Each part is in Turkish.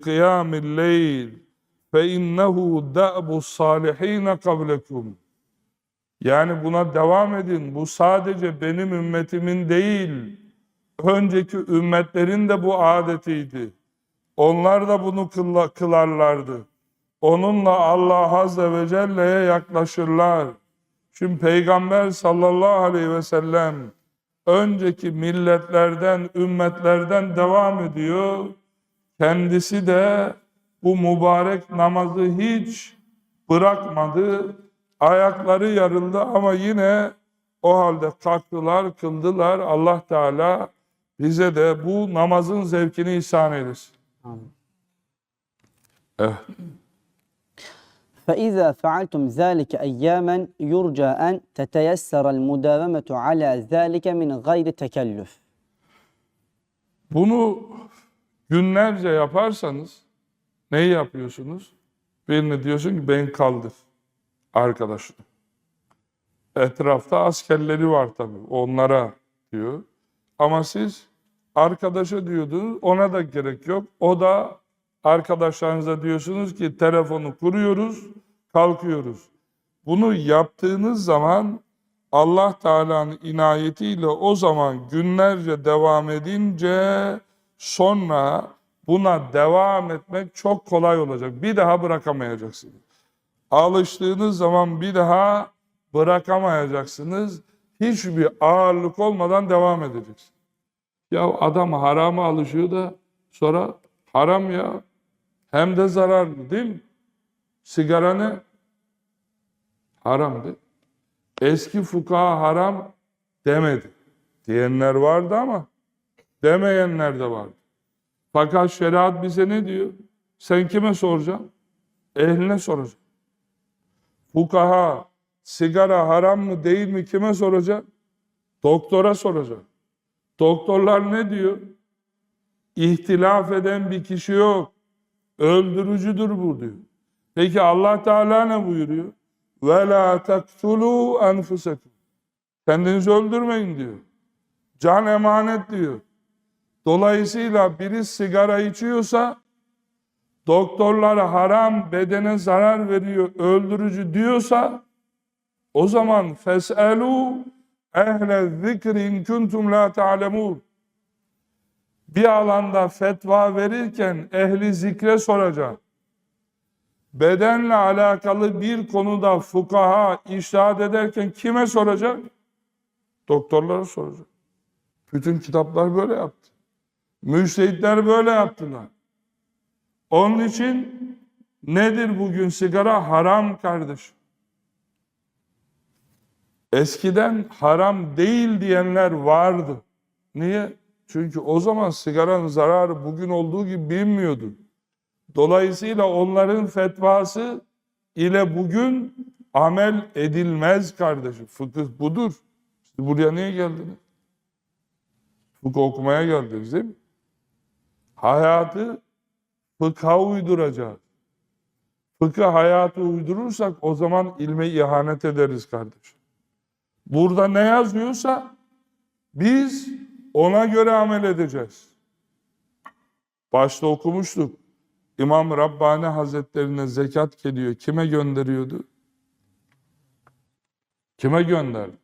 kıyamil leyl fe innehu da'bu salihine kablekum. Yani buna devam edin. Bu sadece benim ümmetimin değil, önceki ümmetlerin de bu adetiydi. Onlar da bunu kılarlardı. Onunla Allah Azze ve Celle'ye yaklaşırlar. Şimdi Peygamber sallallahu aleyhi ve sellem önceki milletlerden, ümmetlerden devam ediyor. Kendisi de bu mübarek namazı hiç bırakmadı. Ayakları yarıldı ama yine o halde kalktılar, kıldılar. Allah Teala bize de bu namazın zevkini ihsan eylesin. Amin. Evet. فإذا فعلتم ذلك أياما يرجى أن تتيسر المداومة على ذلك من غير تكلف. Bunu günlerce yaparsanız neyi yapıyorsunuz? Birine diyorsun ki ben kaldır arkadaşım. Etrafta askerleri var tabii onlara diyor. Ama siz arkadaşa diyordunuz ona da gerek yok. O da arkadaşlarınıza diyorsunuz ki telefonu kuruyoruz, kalkıyoruz. Bunu yaptığınız zaman Allah Teala'nın inayetiyle o zaman günlerce devam edince sonra buna devam etmek çok kolay olacak. Bir daha bırakamayacaksınız. Alıştığınız zaman bir daha bırakamayacaksınız. Hiçbir ağırlık olmadan devam edeceksiniz. Ya adam harama alışıyor da sonra haram ya hem de zararlı değil mi? Sigara ne? Haram değil. Eski fukaha haram demedi. Diyenler vardı ama demeyenler de vardı. Fakat şeriat bize ne diyor? Sen kime soracaksın? Ehline soracaksın. Fukaha sigara haram mı değil mi kime soracak? Doktora soracak. Doktorlar ne diyor? İhtilaf eden bir kişi yok. Öldürücüdür bu diyor. Peki Allah Teala ne buyuruyor? Ve la taktulu enfusekum. Kendinizi öldürmeyin diyor. Can emanet diyor. Dolayısıyla biri sigara içiyorsa doktorlara haram bedene zarar veriyor, öldürücü diyorsa o zaman feselu ehle zikri in kuntum la ta'lemun. Bir alanda fetva verirken ehli zikre soracak. Bedenle alakalı bir konuda fukaha iştahat ederken kime soracak? Doktorlara soracak. Bütün kitaplar böyle yaptı. Müştehitler böyle yaptılar. Onun için nedir bugün sigara? Haram kardeşim. Eskiden haram değil diyenler vardı. Niye? Çünkü o zaman sigaranın zararı bugün olduğu gibi bilmiyordu. Dolayısıyla onların fetvası ile bugün amel edilmez kardeşim. Fıkıh budur. İşte buraya niye geldiniz? Fıkıh okumaya geldiniz değil mi? Hayatı fıkha uyduracağız. Fıkıh hayatı uydurursak o zaman ilme ihanet ederiz kardeşim. Burada ne yazıyorsa biz ona göre amel edeceğiz. Başta okumuştuk. İmam Rabbani Hazretlerine zekat geliyor. Kime gönderiyordu? Kime gönderdi?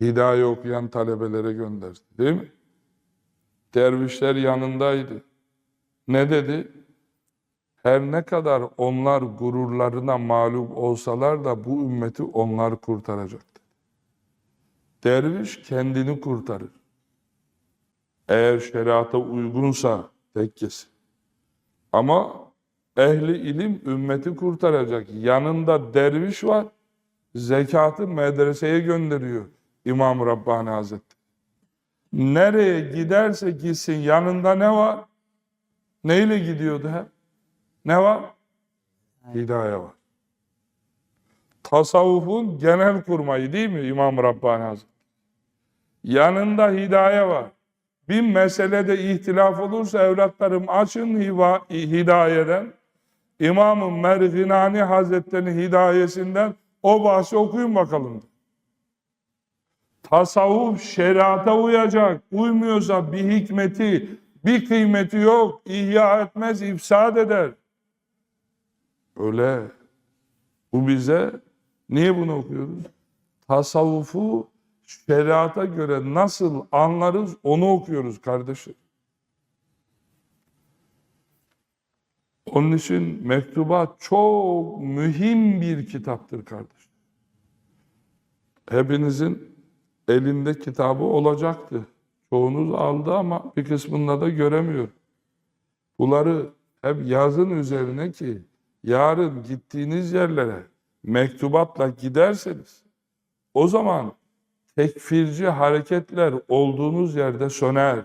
Hidaye okuyan talebelere gönderdi. Değil mi? Dervişler yanındaydı. Ne dedi? Her ne kadar onlar gururlarına mağlup olsalar da bu ümmeti onlar kurtaracaktı. Derviş kendini kurtarır. Eğer şeriata uygunsa tekkesi. Ama ehli ilim ümmeti kurtaracak. Yanında derviş var. Zekatı medreseye gönderiyor İmam Rabbani Hazretleri. Nereye giderse gitsin yanında ne var? Neyle gidiyordu hep? Ne var? Hidaye var. Tasavvufun genel kurmayı değil mi İmam Rabbani Hazretleri? Yanında hidaye var. Bir meselede ihtilaf olursa evlatlarım açın hiva, hidayeden. İmam-ı Merginani Hazretleri'nin hidayesinden o bahsi okuyun bakalım. Tasavvuf şeriata uyacak. Uymuyorsa bir hikmeti, Bir kıymeti yok. İhya etmez, ifsad eder. Öyle. Bu bize niye bunu okuyoruz? Tasavvufu şeriata göre nasıl anlarız onu okuyoruz kardeşim. Onun için mektubat çok mühim bir kitaptır kardeş. Hepinizin elinde kitabı olacaktı. Çoğunuz aldı ama bir kısmında da göremiyor. Bunları hep yazın üzerine ki yarın gittiğiniz yerlere mektubatla giderseniz o zaman tekfirci hareketler olduğunuz yerde söner.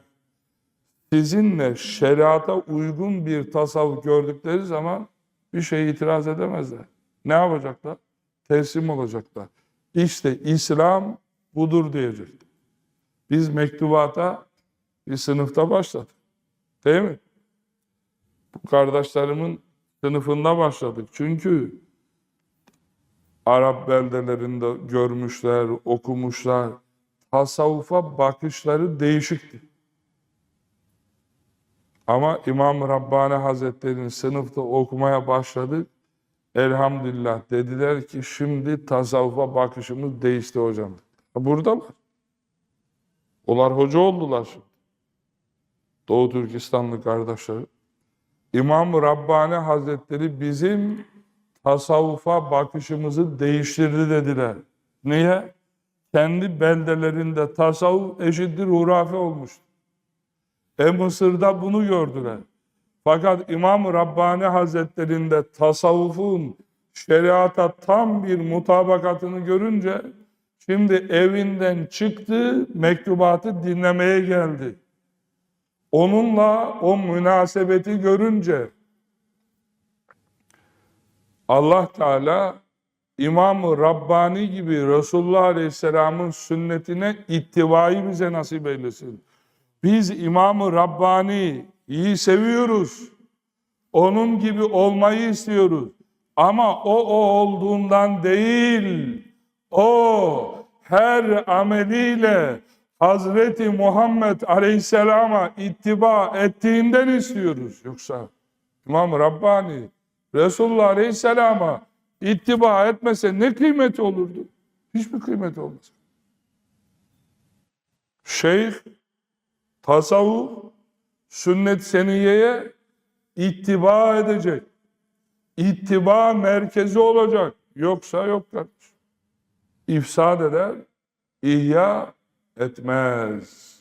Sizinle şeriata uygun bir tasavvuf gördükleri zaman bir şeye itiraz edemezler. Ne yapacaklar? Teslim olacaklar. İşte İslam budur diyecekler. Biz mektubata bir sınıfta başladık. Değil mi? Bu kardeşlerimin sınıfında başladık. Çünkü Arap beldelerinde görmüşler, okumuşlar. Tasavvufa bakışları değişikti. Ama İmam Rabbani Hazretleri'nin sınıfta okumaya başladık. Elhamdülillah dediler ki şimdi tasavvufa bakışımız değişti hocam. Buradalar. Onlar hoca oldular şimdi. Doğu Türkistanlı kardeşleri. İmam Rabbani Hazretleri bizim tasavvufa bakışımızı değiştirdi dediler. Niye? Kendi beldelerinde tasavvuf eşittir hurafe olmuştu. E Mısır'da bunu gördüler. Fakat İmam Rabbani Hazretlerinde tasavvufun şeriata tam bir mutabakatını görünce şimdi evinden çıktı, mektubatı dinlemeye geldi. Onunla o münasebeti görünce Allah Teala İmam-ı Rabbani gibi Resulullah Aleyhisselam'ın sünnetine ittivayı bize nasip eylesin. Biz İmam-ı Rabbani'yi seviyoruz. Onun gibi olmayı istiyoruz. Ama o o olduğundan değil. O her ameliyle Hazreti Muhammed Aleyhisselam'a ittiba ettiğinden istiyoruz. Yoksa İmam Rabbani Resulullah Aleyhisselam'a ittiba etmese ne kıymeti olurdu? Hiçbir kıymeti olmaz. Şeyh tasavvuf sünnet seniyeye ittiba edecek. İttiba merkezi olacak. Yoksa yok kardeş. İfsad eder, ihya etmez.